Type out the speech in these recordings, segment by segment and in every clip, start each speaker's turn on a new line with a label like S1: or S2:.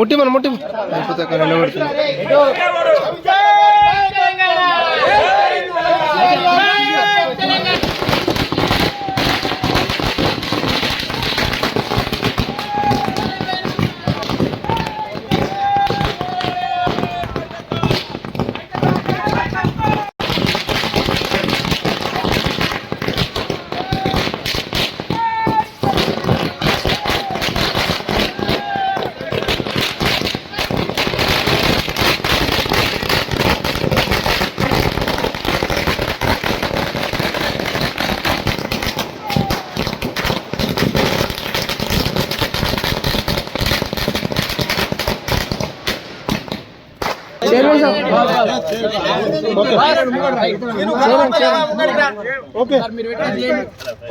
S1: ముట్టి మన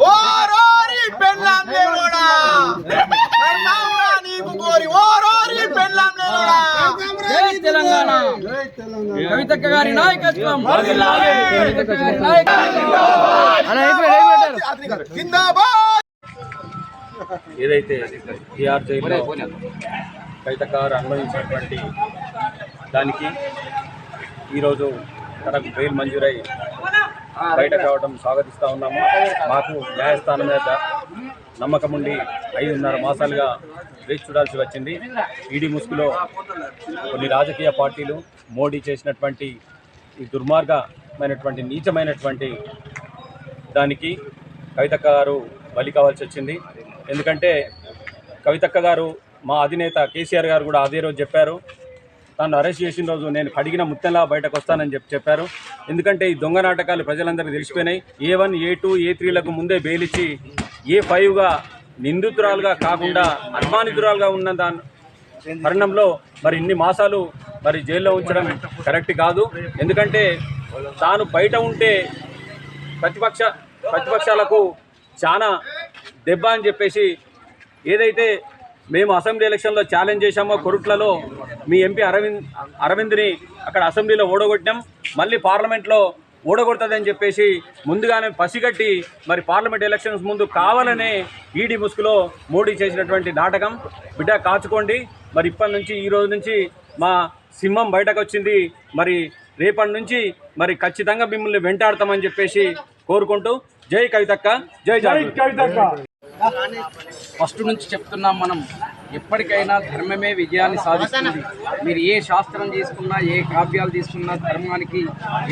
S2: ఓరోరి పెళ్ళాం పెళ్ళాంరా నీకు ఓరోరి పెళ్ళాం దేవుడా
S3: జై తెలంగాణ కవితక్క గారి నాయకత్వం కవితక్క గారి నాయకత్వం
S2: జిందాబాద్
S4: ఏదైతే టీఆర్ కవితకారు అనుభవించినటువంటి దానికి ఈరోజు తనకు బెయిల్ మంజూరై బయటకు రావడం స్వాగతిస్తూ ఉన్నాము. మాకు న్యాయస్థానం మీద నమ్మకం ఉండి ఐదున్నర మాసాలుగా వేచి చూడాల్సి వచ్చింది. ఈడీ ముసుగులో కొన్ని రాజకీయ పార్టీలు మోడీ చేసినటువంటి ఈ దుర్మార్గమైనటువంటి నీచమైనటువంటి దానికి కవితక్క గారు బలి కావాల్సి వచ్చింది. ఎందుకంటే కవితక్క గారు మా అధినేత కేసీఆర్ గారు కూడా అదే రోజు చెప్పారు. తను అరెస్ట్ చేసిన రోజు నేను కడిగిన ముత్తంలా బయటకు వస్తానని చెప్పి చెప్పారు. ఎందుకంటే ఈ దొంగ నాటకాలు ప్రజలందరికీ తెలిసిపోయినాయి. ఏ వన్ ఏ టూ ఏ త్రీలకు ముందే బెయిలిచ్చి ఏ ఫైవ్గా నిందితురాలుగా కాకుండా అనుమానితురాలుగా ఉన్న దాని మరణంలో మరి ఇన్ని మాసాలు మరి జైల్లో ఉంచడం కరెక్ట్ కాదు. ఎందుకంటే తాను బయట ఉంటే ప్రతిపక్ష ప్రతిపక్షాలకు చాలా దెబ్బ అని చెప్పేసి ఏదైతే మేము అసెంబ్లీ ఎలక్షన్లో ఛాలెంజ్ చేశామో కొరుట్లలో మీ ఎంపీ అరవింద్ అరవింద్ని అక్కడ అసెంబ్లీలో ఓడగొట్టాం మళ్ళీ పార్లమెంట్లో ఓడగొడుతుందని చెప్పేసి ముందుగానే పసిగట్టి మరి పార్లమెంట్ ఎలక్షన్స్ ముందు కావాలనే ఈడీ ముసుగులో మోడీ చేసినటువంటి నాటకం. బిడ్డ కాచుకోండి. మరి ఇప్పటి నుంచి ఈ రోజు నుంచి మా సింహం బయటకు వచ్చింది. మరి రేపటి నుంచి మరి ఖచ్చితంగా మిమ్మల్ని వెంటాడతామని చెప్పేసి కోరుకుంటూ జై కవితక్క జై కవితక్క.
S3: ఫస్ట్ నుంచి చెప్తున్నాం మనం. ఎప్పటికైనా ధర్మమే విజయాన్ని సాధిస్తుంది. మీరు ఏ శాస్త్రం తీసుకున్నా ఏ కావ్యాలు తీసుకున్నా ధర్మానికి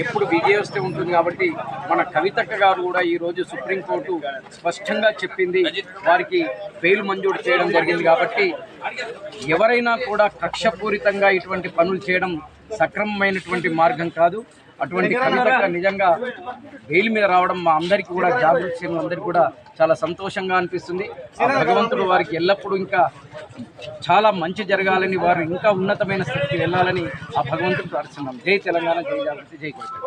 S3: ఎప్పుడు విజయోస్తే ఉంటుంది కాబట్టి మన కవితక్క గారు కూడా ఈరోజు సుప్రీంకోర్టు స్పష్టంగా చెప్పింది. వారికి బెయిల్ మంజూరు చేయడం జరిగింది కాబట్టి ఎవరైనా కూడా కక్షపూరితంగా ఇటువంటి పనులు చేయడం సక్రమమైనటువంటి మార్గం కాదు. అటువంటి కవితక్క నిజంగా బెయిల్ మీద రావడం మా అందరికీ కూడా జాగృతి అందరికీ కూడా చాలా సంతోషంగా అనిపిస్తుంది. భగవంతుడు వారికి ఎల్లప్పుడూ ఇంకా చాలా మంచి జరగాలని వారు ఇంకా ఉన్నతమైన స్థితికి వెళ్ళాలని ఆ భగవంతుడు ప్రార్థిస్తున్నాం. జై తెలంగాణ జై జాగృతి జై కవిత